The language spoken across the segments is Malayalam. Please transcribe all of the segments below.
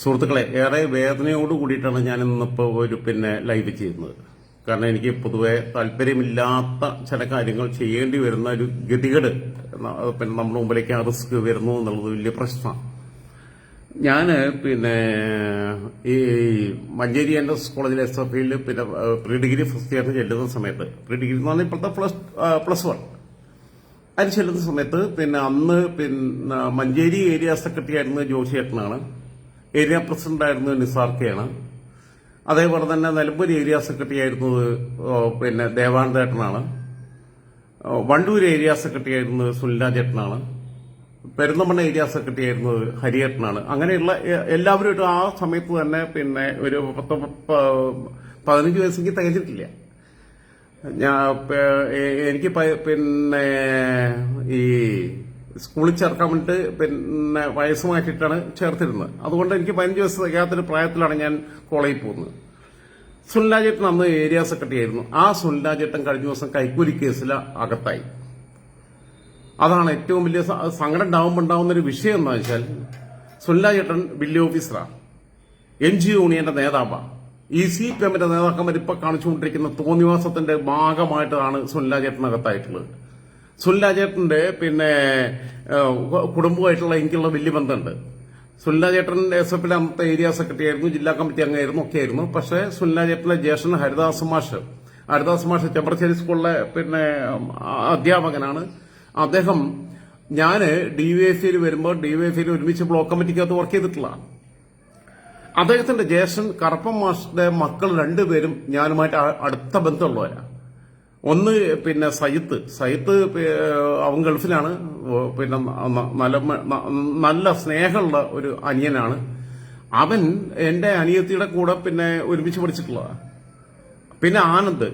സുഹൃത്തുക്കളെ ഏറെ വേദനയോട് കൂടിയിട്ടാണ് ഞാൻ ഇന്നിപ്പോൾ ഒരു പിന്നെ ലൈവ് ചെയ്യുന്നത്. കാരണം എനിക്ക് പൊതുവെ താല്പര്യമില്ലാത്ത ചില കാര്യങ്ങൾ ചെയ്യേണ്ടി വരുന്ന ഒരു ഗതികേട് പിന്നെ നമ്മുടെ മുമ്പിലേക്ക് ആ റിസ്ക് വരുന്നു എന്നുള്ളത് വലിയ പ്രശ്നമാണ്. ഞാൻ പിന്നെ ഈ മഞ്ചേരി എൻ എസ് കോളേജിൽ എസ് എഫ് ഐയിൽ പിന്നെ പ്രീ ഡിഗ്രി ഫസ്റ്റ് ഇയറിന് ചെല്ലുന്ന സമയത്ത് പ്രീ ഡിഗ്രി എന്ന് പറഞ്ഞാൽ ഇപ്പോഴത്തെ പ്ലസ് പ്ലസ് വൺ അതിന് ചെല്ലുന്ന സമയത്ത് പിന്നെ അന്ന് പിന്നെ മഞ്ചേരി ഏരിയ സെക്രട്ടറി ആയിരുന്നത് ജോഷി ചേട്ടനാണ് ഏരിയ പ്രസിഡന്റ് ആയിരുന്നത് നിസാർ കെയാണ് അതേപോലെ തന്നെ നിലമ്പൂർ ഏരിയ സെക്രട്ടറി ആയിരുന്നത് പിന്നെ ദേവാനന്ദേട്ടനാണ്. വണ്ടൂർ ഏരിയ സെക്രട്ടറി ആയിരുന്നത് സുനിലാചേട്ടനാണ് പെരുന്തമണ്ണ ഏരിയ സെക്രട്ടറി ആയിരുന്നത് ഹരിയേട്ടനാണ്. അങ്ങനെയുള്ള എല്ലാവരും ആ സമയത്ത് തന്നെ പിന്നെ ഒരു പത്ത് പതിനഞ്ച് വയസ്സെങ്കിൽ തികച്ചിട്ടില്ല ഞാൻ എനിക്ക് പിന്നെ ഈ സ്കൂളിൽ ചേർക്കാൻ വേണ്ടിട്ട് പിന്നെ വയസ്സ് മാറ്റിയിട്ടാണ് ചേർത്തിരുന്നത്. അതുകൊണ്ട് എനിക്ക് പതിനഞ്ച് വയസ്സ് തികയാത്തൊരു പ്രായത്തിലാണ് ഞാൻ കോളേജിൽ പോകുന്നത്. സുനിലാചേട്ടൻ അന്ന് ഏരിയ സെക്രട്ടറി ആയിരുന്നു. ആ സുനിലാചേട്ടൻ കഴിഞ്ഞ ദിവസം കൈക്കൂലി കേസിൽ അകത്തായി. അതാണ് ഏറ്റവും വലിയ സങ്കടം ഉണ്ടാവുമ്പോൾ ഉണ്ടാവുന്ന ഒരു വിഷയം എന്താ വെച്ചാൽ സുനിലാചേട്ടൻ ബില്ല് ഓഫീസറാണ് എൻ ജി യൂണിയന്റെ നേതാവാണ് ഈ സി പി എമ്മിന്റെ നേതാക്കന്മാർ ഇപ്പൊ കാണിച്ചുകൊണ്ടിരിക്കുന്ന തോന്നിവാസത്തിന്റെ ഭാഗമായിട്ടാണ് സുനിലാചേട്ടനകത്തായിട്ടുള്ളത് സുനിലാചേട്ടന്റെ പിന്നെ കുടുംബമായിട്ടുള്ള എനിക്കുള്ള വലിയ ബന്ധമുണ്ട്. സുനിലാചേട്ടൻ എസ് എഫിലെ അന്നത്തെ ഏരിയ സെക്രട്ടറി ആയിരുന്നു ജില്ലാ കമ്മിറ്റി അംഗമായിരുന്നു ഒക്കെ ആയിരുന്നു പക്ഷേ സുനിലാചേട്ടന്റെ ജ്യേഷ്ഠൻ ഹരിദാസ് മാഷ് ഹരിദാസ് മാഷ് ചെമ്പറശ്ശേരി സ്കൂളിലെ പിന്നെ അധ്യാപകനാണ്. അദ്ദേഹം ഞാൻ സിയിൽ വരുമ്പോൾ ഡിവൈഎഫ്ഐയിൽ ഒരുമിച്ച് ബ്ലോക്ക് കമ്മിറ്റിക്കകത്ത് വർക്ക് ചെയ്തിട്ടുള്ളതാണ് അദ്ദേഹത്തിന്റെ ജ്യേഷ്ഠൻ കറപ്പൻ മാഷിന്റെ മക്കൾ രണ്ടുപേരും ഞാനുമായിട്ട് അടുത്ത ബന്ധമുള്ളവരാണ്. ഒന്ന് പിന്നെ സയ്യിത്ത് സയ്യിത്ത് അവൻ ഗൾഫിലാണ്. പിന്നെ നല്ല നല്ല സ്നേഹമുള്ള ഒരു അനിയനാണ്. അവൻ എന്റെ അനിയത്തിയുടെ കൂടെ പിന്നെ ഒരുമിച്ച് പഠിച്ചിട്ടുള്ളതാണ് പിന്നെ ആനന്ദ്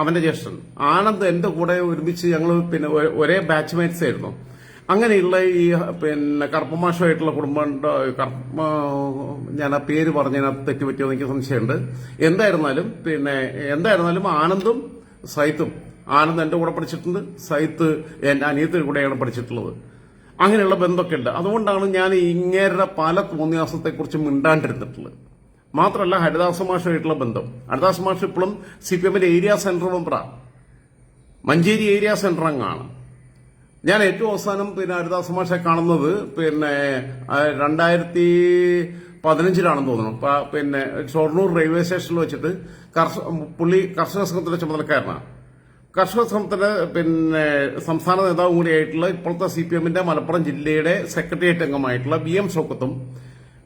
അവന്റെ ജ്യേഷ്ഠൻ. ആനന്ദ് എന്റെ കൂടെ ഒരുമിച്ച് ഞങ്ങൾ പിന്നെ ഒരേ ബാച്ച്മേറ്റ്സ് ആയിരുന്നു. അങ്ങനെയുള്ള ഈ പിന്നെ കർപ്പമാഷമായിട്ടുള്ള കുടുംബം കർപ്പ ഞാൻ ആ പേര് പറഞ്ഞതിനകത്ത് തെറ്റുപറ്റിയോ എനിക്ക് സംശയമുണ്ട്. എന്തായിരുന്നാലും പിന്നെ എന്തായിരുന്നാലും ആനന്ദും സൈത്തും. ആനന്ദ് എന്റെ കൂടെ പഠിച്ചിട്ടുണ്ട്. സൈത്ത് എന്റെ അനിയത്തിന്റെ കൂടെയാണ് പഠിച്ചിട്ടുള്ളത്. അങ്ങനെയുള്ള ബന്ധമൊക്കെ ഉണ്ട് അതുകൊണ്ടാണ് ഞാൻ ഇങ്ങേരുടെ പല തോന്നിയാസത്തെക്കുറിച്ച് മിണ്ടാണ്ടിരുന്നിട്ടുള്ളത്. മാത്രമല്ല ഹരിദാസ മാഷുമായിട്ടുള്ള ബന്ധം. ഹരിദാസ മാഷ് ഇപ്പോഴും സി പി എമ്മിന്റെ ഏരിയ സെന്റർ മെമ്പറാണ് മഞ്ചേരി ഏരിയ സെന്റർ അംഗമാണ് ഞാൻ ഏറ്റവും അവസാനം പിന്നെ ഹരിദാസ മാഷെ കാണുന്നത് പിന്നെ രണ്ടായിരത്തി പതിനഞ്ചിലാണെന്ന് തോന്നുന്നു. പിന്നെ ഷൊർണൂർ റെയിൽവേ സ്റ്റേഷനിൽ വെച്ചിട്ട് പുള്ളി കർഷക സംഘത്തിന്റെ ചുമതലക്കാരനാണ്. കർഷക സംഘത്തിന്റെ പിന്നെ സംസ്ഥാന നേതാവ് കൂടിയായിട്ടുള്ള ഇപ്പോഴത്തെ സി പി എമ്മിന്റെ മലപ്പുറം ജില്ലയുടെ സെക്രട്ടേറിയറ്റ് അംഗമായിട്ടുള്ള ബി എം ഷോക്കത്തും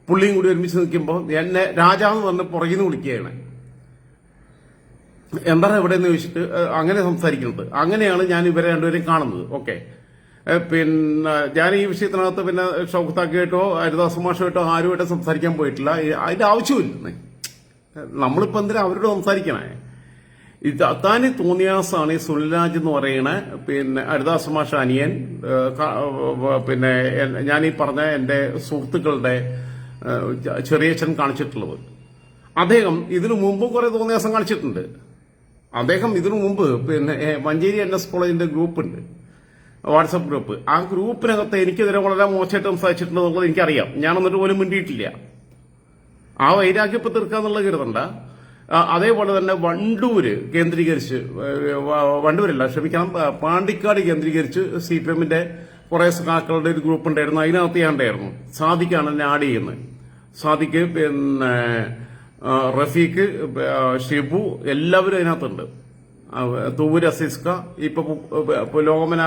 പുള്ളിയും കൂടി ഒരുമിച്ച് നിൽക്കുമ്പോൾ എന്നെ രാജാവെന്ന് പറഞ്ഞ് പുറകിൽ നിന്ന് വിളിക്കുകയാണ് എന്താണ് എവിടെയെന്ന് ചോദിച്ചിട്ട് അങ്ങനെ സംസാരിക്കുന്നത്. അങ്ങനെയാണ് ഞാൻ ഇവരെ രണ്ടുപേരെയും കാണുന്നത്. ഓക്കെ. പിന്നെ ഞാൻ ഈ വിഷയത്തിനകത്ത് പിന്നെ ഷൗഖത്താക്കിയിട്ടോ ഹരിദാസ് മാഷായിട്ടോ ആരുമായിട്ടോ സംസാരിക്കാൻ പോയിട്ടില്ല. അതിന്റെ ആവശ്യമില്ല നമ്മളിപ്പോ എന്തിനാ അവരോട് സംസാരിക്കണേ? അത്താനി തോന്നിയാസാണ് ഈ സുനിൽരാജ് എന്ന് പറയുന്ന പിന്നെ ഹരിദാസ് മാഷ അനിയൻ പിന്നെ ഞാൻ ഈ പറഞ്ഞ എന്റെ സുഹൃത്തുക്കളുടെ ചെറിയച്ഛൻ കാണിച്ചിട്ടുള്ളത്. അദ്ദേഹം ഇതിനു മുമ്പും കുറെ തോന്നിയാസം കാണിച്ചിട്ടുണ്ട്. അദ്ദേഹം ഇതിനു മുമ്പ് പിന്നെ മഞ്ചേരി എൻ എസ് കോളേജിന്റെ ഗ്രൂപ്പ് ഉണ്ട് വാട്സപ്പ് ഗ്രൂപ്പ്. ആ ഗ്രൂപ്പിനകത്ത് എനിക്കെതിരെ വളരെ മോശമായിട്ട് സംസാരിച്ചിട്ടുണ്ട് എന്നുള്ളത് എനിക്കറിയാം. ഞാൻ എന്നിട്ട് പോലും മിണ്ടിയിട്ടില്ല. ആ വൈരാഗ്യം ഇപ്പൊ തീർക്കാന്നുള്ള കരുതണ്ട. അതേപോലെ തന്നെ വണ്ടൂര് കേന്ദ്രീകരിച്ച് വണ്ടൂരല്ല ക്ഷമിക്കണം പാണ്ടിക്കാട് കേന്ദ്രീകരിച്ച് സി പി എമ്മിന്റെ കുറെ സഖാക്കളുടെ ഒരു ഗ്രൂപ്പ് ഉണ്ടായിരുന്നു. അതിനകത്ത് ഞാൻ ഉണ്ടായിരുന്നു. സാദിഖാണ് എന്നെ ആഡ് ചെയ്യുന്നത്. സാദിഖ് പിന്നെ റഫീഖ് ഷിബു എല്ലാവരും അതിനകത്തുണ്ട്. തൂര് അസീസ്ക ഇപ്പൊ പുലോമന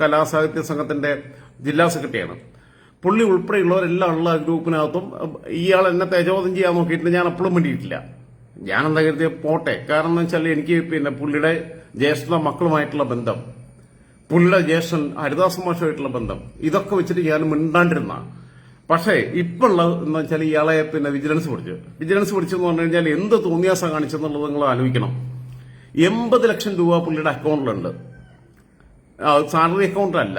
കലാസാഹിത്യ സംഘത്തിന്റെ ജില്ലാ സെക്രട്ടറിയാണ്. പുള്ളി ഉൾപ്പെടെയുള്ളവരെല്ലാം ഉള്ള ഗ്രൂപ്പിനകത്തും ഇയാൾ എന്നെ തേജോധം ചെയ്യാൻ നോക്കിയിട്ട് ഞാൻ അപ്പോഴും വേണ്ടിയിട്ടില്ല ഞാൻ എന്താ കരുതിയ? പോട്ടെ. കാരണം എന്ന് വെച്ചാൽ എനിക്ക് പിന്നെ പുള്ളിയുടെ ജ്യേഷ്ഠ മക്കളുമായിട്ടുള്ള ബന്ധം പുള്ളിയുടെ ജ്യേഷ്ഠൻ ഹരിദാസ മാഷുമായിട്ടുള്ള ബന്ധം ഇതൊക്കെ വെച്ചിട്ട് ഞാൻ മിണ്ടാണ്ടിരുന്ന പക്ഷേ ഇപ്പോഴുള്ള എന്ന് വെച്ചാൽ ഇയാളെ പിന്നെ വിജിലൻസ് പിടിച്ചു. വിജിലൻസ് പിടിച്ചെന്ന് പറഞ്ഞു കഴിഞ്ഞാൽ എന്ത് തോന്നിയാസം കാണിച്ചെന്നുള്ളത് നിങ്ങൾ ആലോചിക്കണം. എൺപത് ലക്ഷം രൂപ പുള്ളിയുടെ അക്കൗണ്ടിലുണ്ട്. സാലറി അക്കൗണ്ട് അല്ല.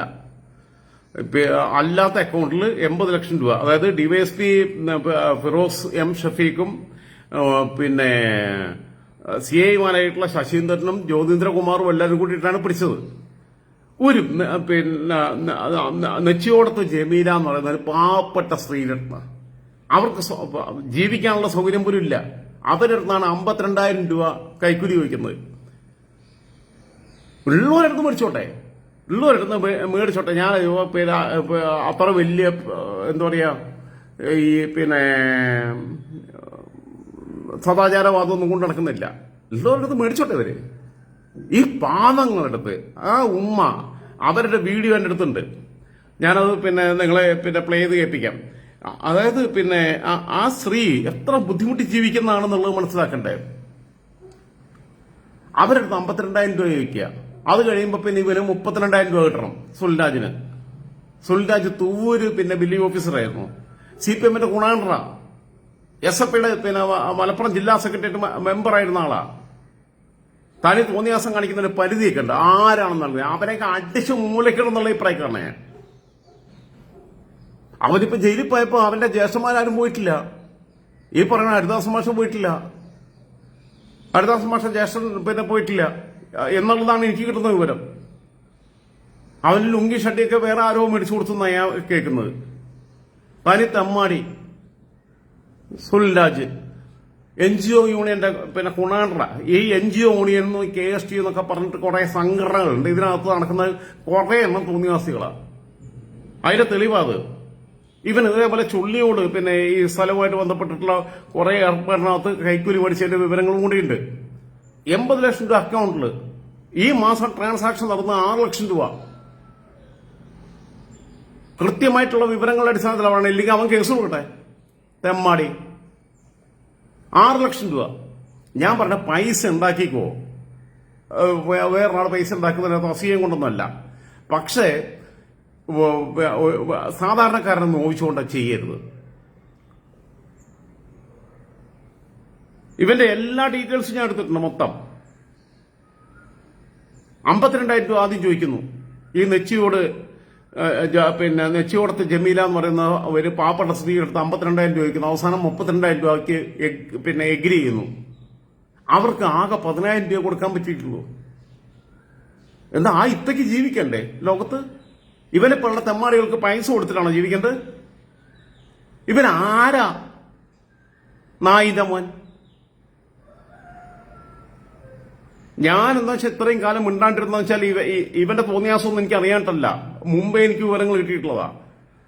അല്ലാത്ത അക്കൗണ്ടിൽ എൺപത് ലക്ഷം രൂപ. അതായത് ഡിവൈഎസ്പി ഫിറോസ് എം ഷഫീഖും പിന്നെ സി ഐമാരായിട്ടുള്ള ശശീന്ദ്രനും ജ്യോതീന്ദ്രകുമാറും എല്ലാവരും കൂട്ടിയിട്ടാണ് പിടിച്ചത്. ഒരു പിന്നെ നെച്ചിയോടത്ത് ജമീല എന്ന് പറയുന്ന ഒരു പാവപ്പെട്ട സ്ത്രീരത്ന. അവർക്ക് ജീവിക്കാനുള്ള സൗകര്യം പോലും ഇല്ല. അവരടുത്താണ് അമ്പത്തിരണ്ടായിരം രൂപ കൈക്കൂലി വയ്ക്കുന്നത് ഉള്ളവരടുത്ത് മേടിച്ചോട്ടെ. ഉള്ളവരടുത്ത് മേ- മേടിച്ചോട്ടെ. ഞാൻ പിന്നെ അപ്പുറം വലിയ എന്താ പറയാ ഈ പിന്നെ സദാചാരവാദമൊന്നും കൊണ്ട് നടക്കുന്നില്ല. ഉള്ളവരടുത്ത് മേടിച്ചോട്ടെ ഇവർ. ഈ പാദങ്ങളെടുത്ത് ആ ഉമ്മ അവരുടെ വീഡിയോ എന്റെ അടുത്തുണ്ട്. ഞാനത് പിന്നെ നിങ്ങളെ പിന്നെ പ്ലേ ചെയ്ത് കേൾപ്പിക്കാം. അതായത് പിന്നെ ആ സ്ത്രീ എത്ര ബുദ്ധിമുട്ടി ജീവിക്കുന്നതാണെന്നുള്ളത് മനസ്സിലാക്കണ്ടേ? അവരെടുത്ത് അമ്പത്തിരണ്ടായിരം രൂപ ചോദിക്കുക. അത് കഴിയുമ്പോൾ പിന്നെ ഇവന് മുപ്പത്തിരണ്ടായിരം രൂപ കിട്ടണം സുൽരാജിന് സുൽരാജ് തൂവൂര് പിന്നെ ബില്ലിംഗ് ഓഫീസറായിരുന്നു സി പി എമ്മിന്റെ ഗുണാണ്ടറ എസ് എഫ് ഐയുടെ പിന്നെ മലപ്പുറം ജില്ലാ സെക്രട്ടേറിയറ്റ് മെമ്പറായിരുന്ന ആളാ. തനി തോന്നിയാസം കാണിക്കുന്ന ഒരു പരിധിയൊക്കെ ഉണ്ട്. ആരാണെന്നുള്ളത് അവരെയൊക്കെ അടിച്ചു മൂലക്കിടുന്നുള്ള അഭിപ്രായക്കാരനെ ഞാൻ. അവനിപ്പോ ജയിലിൽ പോയപ്പോ അവന്റെ ജ്യേഷ്ഠന്മാരും പോയിട്ടില്ല. ഈ പറയുന്ന ഹരിദാസ് മാഷം പോയിട്ടില്ല. ഹരിദാസ് മാഷം ജ്യേഷ്ഠൻ പിന്നെ പോയിട്ടില്ല. എന്നുള്ളതാണ് എനിക്ക് കിട്ടുന്ന വിവരം. അവന് ലുങ്കി ഷട്ടിയൊക്കെ വേറെ ആരോ മേടിച്ചു കൊടുത്തെന്നാണ് ഞാൻ കേൾക്കുന്നത്. തനി തമ്മാടി സുൽരാജ് എൻ ജി ഒ യൂണിയന്റെ പിന്നെ കുണാണ്ട്ര. ഈ N G O union K S T എന്നൊക്കെ പറഞ്ഞിട്ട് കുറെ സംഘടനകളുണ്ട്. ഇതിനകത്ത് നടക്കുന്ന കുറെ എണ്ണം തോന്നിവാസികളാണ് അതിന്റെ തെളിവാത് ഇവൻ ഇതേപോലെ ചുള്ളിയോട് പിന്നെ ഈ സ്ഥലവുമായിട്ട് ബന്ധപ്പെട്ടിട്ടുള്ള കുറെ ഏർപ്പാടിനകത്ത് കൈക്കൂലി മേടിച്ചതിന്റെ വിവരങ്ങളും കൂടിയുണ്ട്. എൺപത് ലക്ഷം രൂപ അക്കൗണ്ടിൽ ഈ മാസം ട്രാൻസാക്ഷൻ നടന്ന ആറ് ലക്ഷം രൂപ. കൃത്യമായിട്ടുള്ള വിവരങ്ങളുടെ അടിസ്ഥാനത്തിലാണ് ഇല്ലെങ്കിൽ അവൻ കേസ് കൊടുക്കട്ടെ. തെമ്മാടി. ആറ് ലക്ഷം രൂപ. ഞാൻ പറഞ്ഞ പൈസ ഉണ്ടാക്കിക്കോ. വേറൊരാൾ പൈസ ഉണ്ടാക്കുന്നതിനകത്ത് അസൂയം കൊണ്ടൊന്നുമല്ല. പക്ഷേ സാധാരണക്കാരനെ നോവിച്ചുകൊണ്ട് ചെയ്യരുത്. ഇവന്റെ എല്ലാ ഡീറ്റെയിൽസും ഞാൻ എടുത്തിട്ടുണ്ട് മൊത്തം. അമ്പത്തിരണ്ടായിരം രൂപ ആദ്യം ചോദിക്കുന്നു. ഈ നെച്ചിയോട് പിന്നെ നെച്ചിയോടത്ത് ജമീല എന്ന് പറയുന്ന ഒരു പാവപ്പെട്ട സ്ത്രീ എടുത്ത് അമ്പത്തിരണ്ടായിരം രൂപ ചോദിക്കുന്നു. അവസാനം മുപ്പത്തിരണ്ടായിരം രൂപയ്ക്ക് പിന്നെ എഗ്രി ചെയ്യുന്നു. അവർക്ക് ആകെ പതിനായിരം രൂപ കൊടുക്കാൻ പറ്റിയിട്ടുള്ളൂ. എന്താ ആ ഇത്തയ്ക്ക് ജീവിക്കണ്ടേ ലോകത്ത്? ഇവനെ പോലുള്ള തെമ്മാടികൾക്ക് പൈസ കൊടുത്തിട്ടാണോ ജീവിക്കേണ്ടത്? ഇവൻ ആരാ നായിന്റെ മോൻ ഞാൻ എന്താ വെച്ചാൽ ഇത്രയും കാലം മിണ്ടാണ്ടിരുന്ന വെച്ചാൽ ഇവന്റെ തോന്നിയാസമൊന്നും എനിക്ക് അറിയാണ്ടല്ല മുമ്പേ എനിക്ക് വിവരങ്ങൾ കിട്ടിയിട്ടുള്ളതാ.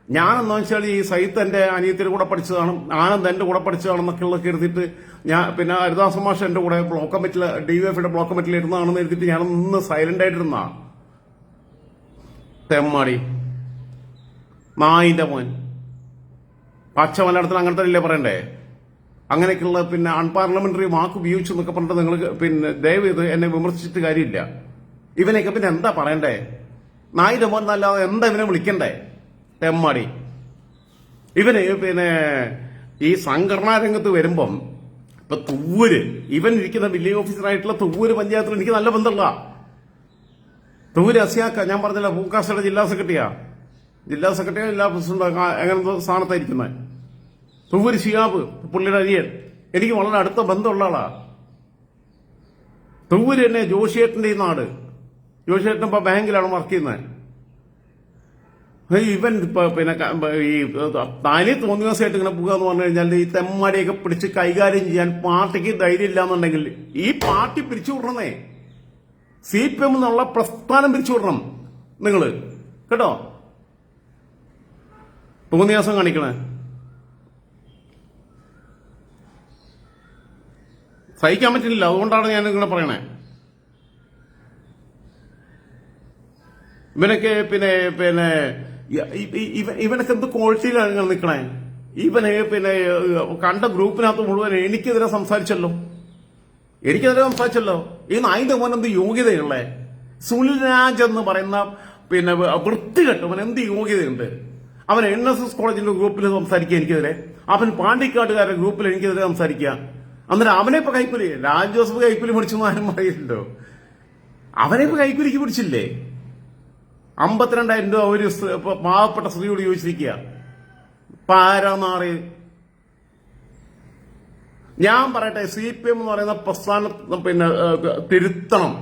ഞാൻ എന്താ വെച്ചാൽ ഈ സൈത്ത് എന്റെ അനിയത്തിന്റെ കൂടെ പഠിച്ചതാണ് ആനന്ദ് എന്റെ കൂടെ പഠിച്ചതാണെന്നൊക്കെ ഉള്ള കരുതിയിട്ട് ഞാൻ പിന്നെ ഹരിദാസ മാഷ് എന്റെ കൂടെ ബ്ലോക്ക് കമ്മിറ്റിയിൽ ഡിവൈഎഫിയുടെ ബ്ലോക്ക് കമ്മിറ്റിൽ ഇരുന്നാണെന്ന് എഴുതിയിട്ട് ഞാൻ ഒന്ന് സൈലന്റ് ആയിട്ടിരുന്ന. തെമ്മാടി. നായിന്റെ മോൻ. പച്ച മലയാളത്തിൽ അങ്ങനത്തെ അല്ലേ പറയണ്ടേ? അങ്ങനെയൊക്കെയുള്ള പിന്നെ അൺപാർലമെന്ററി വാക്ക് ഉപയോഗിച്ചു എന്നൊക്കെ പറഞ്ഞിട്ട് നിങ്ങൾ പിന്നെ ദയവ് ഇത് എന്നെ വിമർശിച്ചിട്ട് കാര്യമില്ല. ഇവനെയൊക്കെ പിന്നെ എന്താ പറയണ്ടേ? എന്നല്ലാതെ എന്താ ഇവനെ വിളിക്കണ്ടേ? തെമ്മാടി. ഇവന് പിന്നെ ഈ സംഘടനാ രംഗത്ത് വരുമ്പം ഇപ്പൊ തുവൂര് ഇവൻ ഇരിക്കുന്ന വില്ലേജ് ഓഫീസറായിട്ടുള്ള തുവൂര് പഞ്ചായത്തിൽ എനിക്ക് നല്ല ബന്ധമുള്ള തുവൂര് അസിയാക്ക ഞാൻ പറഞ്ഞില്ല പൂക്കാസയുടെ ജില്ലാ സെക്രട്ടറിയാ. ജില്ലാ സെക്രട്ടറി ജില്ലാ പ്രസിഡന്റ് അങ്ങനത്തെ സ്ഥാനത്തായിരിക്കുന്നത് തുവൂര് ഷിയാബ് പുള്ളിയുടെ അനിയൻ. എനിക്ക് വളരെ അടുത്ത ബന്ധമുള്ള ആളാ. തുവൂര് തന്നെ ജോഷിയേട്ടന്റെ ഈ നാട്. ജോഷിയേട്ടൻ ഇപ്പൊ ബാങ്കിലാണ് വർക്ക് ചെയ്യുന്നത്. ഇവൻ പിന്നെ ഈ താനേ തോന്നിയ ദിവസമായിട്ട് ഇങ്ങനെ പോകുക എന്ന് പറഞ്ഞു കഴിഞ്ഞാൽ ഈ തെമ്മാടിയൊക്കെ പിടിച്ച് കൈകാര്യം ചെയ്യാൻ പാർട്ടിക്ക് ധൈര്യം ഇല്ലാന്നുണ്ടെങ്കിൽ ഈ പാർട്ടി പിരിച്ചു വിടണമേ. സി പി എം എന്നുള്ള പ്രസ്ഥാനം പിരിച്ചു വിടണം നിങ്ങൾ. കേട്ടോ? തോന്നിയാസം കാണിക്കണേ. സഹിക്കാൻ പറ്റില്ല അതുകൊണ്ടാണ് ഞാൻ ഇങ്ങനെ പറയണേ. ഇവനൊക്കെ പിന്നെ പിന്നെ ഇവനൊക്കെ എന്ത് ക്വാളിറ്റിയിലാണ് നിങ്ങൾ നിൽക്കണേ ഇവനെ പിന്നെ കണ്ട ഗ്രൂപ്പിനകത്ത് മുഴുവൻ എനിക്കെതിരെ സംസാരിച്ചല്ലോ. എനിക്കെതിരെ സംസാരിച്ചല്ലോ. ഈ നായിന്റെ മോൻ എന്ത് യോഗ്യതയുള്ളേ? സുനിൽ രാജ് എന്ന് പറയുന്ന പിന്നെ വൃത്തികെട്ടവൻ എന്ത് യോഗ്യതയുണ്ട്? അവൻ എൻ എസ് എസ് കോളേജിന്റെ ഗ്രൂപ്പിൽ സംസാരിക്കുക എനിക്കെതിരെ. അവൻ പാണ്ടിക്കാട്ടുകാരുടെ ഗ്രൂപ്പിൽ എനിക്കെതിരെ സംസാരിക്കുക. അന്നേരം അവനെ ഇപ്പൊ കൈക്കൂലി. രാജ് ജോസഫ് കൈക്കൂലി പിടിച്ചു ആരും പറയില്ലല്ലോ. അവനെ ഇപ്പൊ കൈക്കൂലിക്ക് പിടിച്ചില്ലേ? അമ്പത്തിരണ്ടായിരം രൂപ ഒരു ഇപ്പൊ പാവപ്പെട്ട സ്ത്രീയോട് ചോദിച്ചിരിക്കുക പാരാമാറി ഞാൻ പറയട്ടെ സി പി എം എന്ന് പറയുന്ന പ്രസ്ഥാനം പിന്നെ തിരുത്തണം.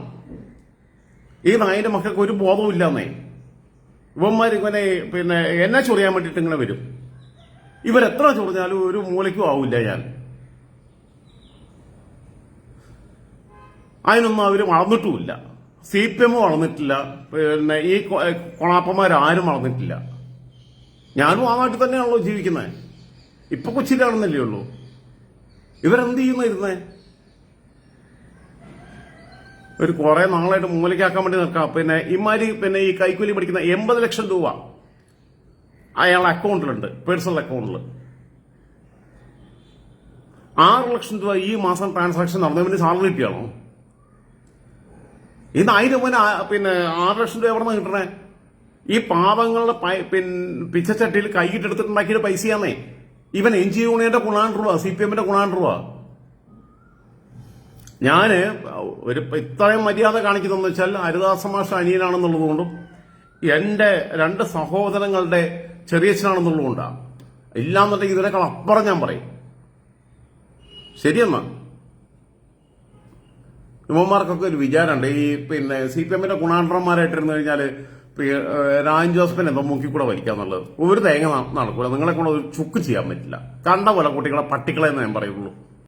ഈ നായിന്റെ മക്കൾക്ക് ഒരു ബോധവും ഇല്ലെന്നേ. ഇവന്മാർ ഇങ്ങനെ പിന്നെ എന്നെ ചൊറിയാൻ വേണ്ടിയിട്ട് ഇങ്ങനെ വരും. ഇവരെത്ര ചൊറിഞ്ഞാലും ഒരു മൂലയ്ക്കും ആവില്ല ഞാൻ. അതിനൊന്നും അവർ വളർന്നിട്ടുമില്ല. സി പി എം വളർന്നിട്ടില്ല. പിന്നെ ഈ കൊണാപ്പന്മാരാരും വളർന്നിട്ടില്ല. ഞാനും ആ നാട്ടിൽ തന്നെയാണല്ലോ ജീവിക്കുന്നത് ഇപ്പൊ കൊച്ചിയിലാണെന്നല്ലേ ഉള്ളൂ. ഇവരെന്ത് ചെയ്യുന്ന ഇരുന്നേ? ഒരു കുറെ നാളായിട്ട് മൂലയ്ക്കാക്കാൻ വേണ്ടി നിൽക്കാം. പിന്നെ ഇമാരി പിന്നെ ഈ കൈക്കൂലി പഠിക്കുന്ന എൺപത് ലക്ഷം രൂപ അയാളുടെ അക്കൗണ്ടിലുണ്ട് പേഴ്സണൽ അക്കൗണ്ടിൽ ആറ് ലക്ഷം രൂപ ഈ മാസം ട്രാൻസാക്ഷൻ നടന്നതിന് സാലറി കിട്ടിയാണോ? ഇന്ന് ആയിരം മുതൽ പിന്നെ ആറ് ലക്ഷം രൂപ എവിടെ നിന്ന് കിട്ടണേ? ഈ പാവങ്ങളുടെ പിന്നെ പിച്ചച്ചട്ടിയിൽ കൈയിട്ടെടുത്തിട്ടുണ്ടാക്കിയ പൈസയാന്നേ. ഇവൻ എൻ ജി യൂണിയന്റെ ഗുണാണ്ട് സി പി എമ്മിന്റെ ഗുണാണ്ട് ഞാൻ ഒരു ഇത്രയും മര്യാദ കാണിക്കുന്നതെന്ന് വെച്ചാൽ ഹരിദാസ മാഷ അനിയനാണെന്നുള്ളതുകൊണ്ടും എന്റെ രണ്ട് സഹോദരങ്ങളുടെ ചെറിയച്ഛനാണെന്നുള്ളതുകൊണ്ടാണ് ഇല്ലാന്നുണ്ടെങ്കിൽ ഇതിനേക്കാൾ അപ്പുറം ഞാൻ പറയും. ശരിയെന്നാ? യുവന്മാർക്കൊക്കെ ഒരു വിചാരമുണ്ട്. ഈ പിന്നെ സി പി എമ്മിന്റെ ഗുണാണ്ടന്മാരായിട്ടിരുന്നു കഴിഞ്ഞാൽ രാജൻ ജോസഫിനെ എന്തോ മുക്കിക്കൂടെ വലിക്കാന്നുള്ളത് ഒരു തേങ്ങ നടക്കൂല. നിങ്ങളെ കൊണ്ട് ഒരു ചുക്ക് ചെയ്യാൻ പറ്റില്ല. കണ്ട പോലെ കുട്ടികളെ പട്ടിക്കളെന്ന് ഞാൻ പറയുള്ളൂ.